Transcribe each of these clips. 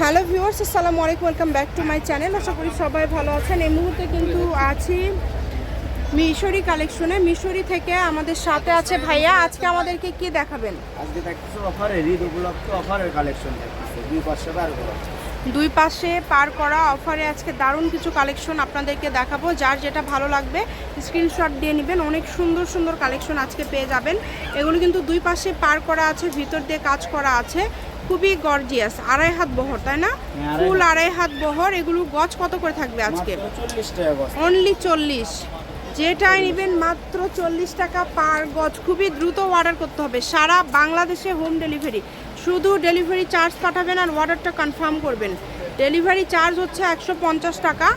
Hello viewers আসসালামু আলাইকুম welcome back to my channel. আশা করি সবাই ভালো আছেন। এই মুহূর্তে কিন্তু আছি মিশরি কালেকশনে। মিশরি থেকে আমাদের সাথে আছে ভাইয়া। আজকে আমাদেরকে কি দেখাবেন? আজকে থাকতেছে অফারে ঈদ উপলক্ষে অফারের কালেকশন দুই পাঁচশো বার করে। দুই পাশে পার করা অফারে আজকে দারুণ কিছু কালেকশন আপনাদেরকে দেখাবো। যার যেটা ভালো লাগবে স্ক্রিনশট দিয়ে নেবেন। অনেক সুন্দর সুন্দর কালেকশন আজকে পেয়ে যাবেন। এগুলো কিন্তু দুই পাশে পার করা আছে ভিতর দিয়ে কাজ করা আছে। খুবই গর্জিয়াস আড়াই হাত বহর তাই না? হ্যাঁ, ফুল আড়াই হাত বহর এগুলো গজ কত করে থাকবে আজকে? অনলি চল্লিশ। যেটাই নেবেন মাত্র চল্লিশ টাকা পার গজ। খুবই দ্রুত অর্ডার করতে হবে। সারা বাংলাদেশে হোম ডেলিভারি শুধু ডেলিভারি চার্জ পাঠাবেন আর অর্ডারটা কনফার্ম করবেন। ডেলিভারি চার্জ হচ্ছে একশো পঞ্চাশ টাকা।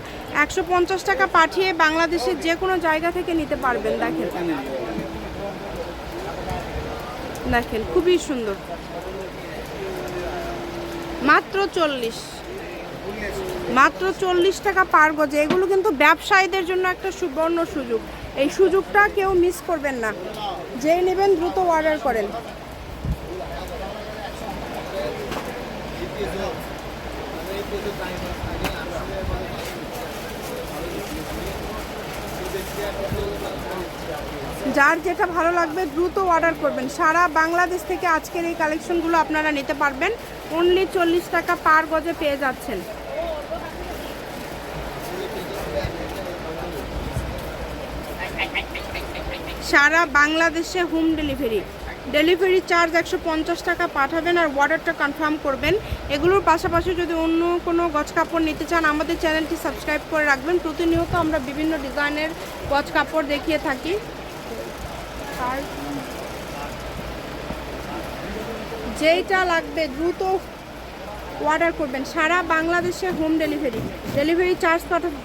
একশো পঞ্চাশ টাকা পাঠিয়ে বাংলাদেশের যে কোনো জায়গা থেকে নিতে পারবেন দেখেন। দেখেন খুবই সুন্দর। মাত্র চল্লিশ। মাত্র চল্লিশ টাকা পার গজে। এগুলো কিন্তু ব্যবসায়ীদের জন্য একটা সুবর্ণ সুযোগ। এই সুযোগটা কেউ মিস করবেন না। যেই নেবেন দ্রুত অর্ডার করেন। যার যেটা ভালো লাগবে দ্রুত অর্ডার করবেন। সারা বাংলাদেশ থেকে আজকের এই কালেকশনগুলো আপনারা নিতে পারবেন। অনলি চল্লিশ টাকা পার গজে পেয়ে যাচ্ছেন। সারা বাংলাদেশে হোম ডেলিভারি ডেলিভারি চার্জ একশো পঞ্চাশ টাকা পাঠাবেন আর অর্ডারটা কনফার্ম করবেন। এগুলোর পাশাপাশি যদি অন্য কোনো গজ কাপড় নিতে চান, আমাদের চ্যানেলটি সাবস্ক্রাইব করে রাখবেন। প্রতিনিয়ত আমরা বিভিন্ন ডিজাইনের গজ কাপড় দেখিয়ে থাকি। যেইটা লাগবে দ্রুত অর্ডার করবেন। সারা বাংলাদেশে হোম ডেলিভারি ডেলিভারি চার্জ পাঠাবেন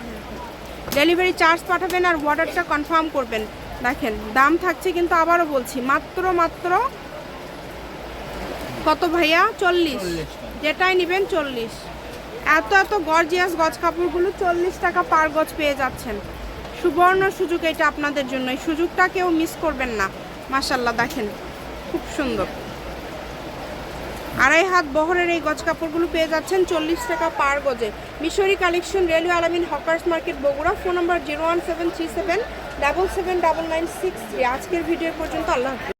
ডেলিভারি চার্জ পাঠাবেন আর অর্ডারটা কনফার্ম করবেন। দেখেন দাম থাকছে কিন্তু আবারও বলছি মাত্র মাত্র কত ভাইয়া? চল্লিশ। যেটাই নেবেন চল্লিশ। এত এত গর্জিয়াস গজ কাপড়গুলো চল্লিশ টাকা পার গজ পেয়ে যাচ্ছেন। সুবর্ণ সুযোগ এটা আপনাদের জন্য। এই সুযোগটা কেউ মিস করবেন না। মাসাল্লাহ দেখেন খুব সুন্দর। আড়াই হাত বহরের এই গজ কাপড়গুলো পেয়ে যাচ্ছেন চল্লিশ টাকা পার গজে। Mishri collection railway Alamin hawkers market Bogura. Phone number zero one seven three seven double seven double nine six three আজকের ভিডিও পর্যন্ত আল্লাহ